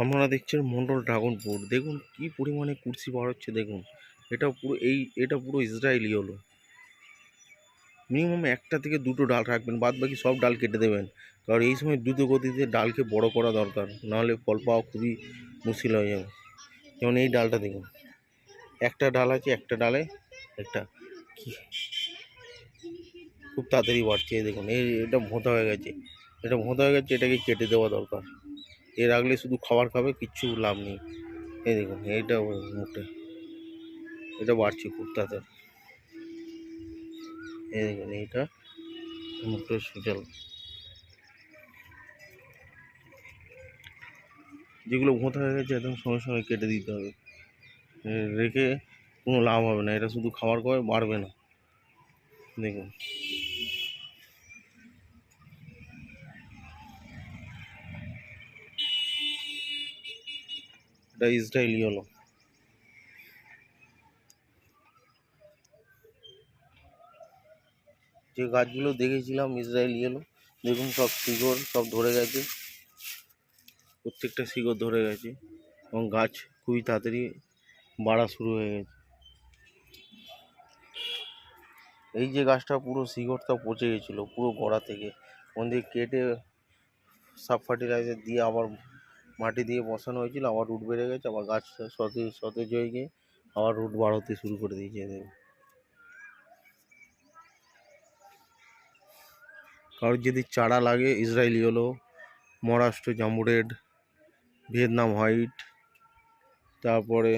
আপনারা দেখছেন Mondal dragon fruit দেখুন কি পরিমাণে কুর্সি বার হচ্ছে, দেখুন। এটা পুরো এই, এটা পুরো ইসরায়েলি হলো। মিনিমাম একটা থেকে দুটো ডাল রাখবেন বাদ বাকি সব ডাল কেটে দেবেন। কারণ এই সময় দ্রুত গতিতে ডালকে বড় করা দরকার, নাহলে ফল পাওয়া খুবই মুশকিল হয়ে যাবে। যেমন এই ডালটা দেখুন। একটা ডাল আছে, একটা ডালে একটা কি- খুব তাড়াতাড়ি বাড়ছে দেখুন। এই, এটা ভোঁতা হয়ে গেছে। এটা ভোঁতা হয়ে গেছে, এটাকে কেটে দেওয়া দরকার। এ রাখলে শুধু খাবার খাবে, কিচ্ছু লাভ নেই। এই দেখুন, এইটা মুখে। এটা বাড়ছে খুব তাড়াতাড়ি। এই দেখুন, এইটা মুখটা সুচাল। যেগুলো ভোঁতা হয়ে গেছে, একদম সঙ্গে সঙ্গে কেটে দিতে হবে। রেখে কোনো লাভ হবে না, এটা শুধু খাবার খাবে বাড়বে না। দেখুন। এটা ইসরায়েলি হলো। যে গাছগুলো দেখেছিলাম ইসরায়েলি হলো, দেখুন সব শিকড় সব ধরে গেছে। প্রত্যেকটা শিকড় ধরে গেছে এবং গাছ খুবই তাড়াতাড়ি বাড়া শুরু হয়ে গেছে। এই যে গাছটা পুরো শিকড়টা পচে গেছিল পুরো গোড়া থেকে। ওখান থেকে কেটে সাব ফার্টিলাইজার দিয়ে আবার মাটি দিয়ে বসানো হয়েছিল, আবার রুট বেড়ে গেছে, আবার গাছ সতেজ সতেজ হয়ে গিয়ে আবার রুট বাড়তে শুরু করে দিয়েছে এদের। কারোর যদি চারা লাগে ইসরায়েলি হলো মহারাষ্ট্র জাম্বু রেড ভিয়েতনাম হোয়াইট তারপরে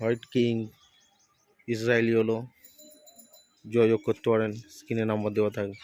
হোয়াইট কিং ইসরায়েলি হলো যোগাযোগ করতে পারেন, স্ক্রিনে নাম্বার দেওয়া থাকবে।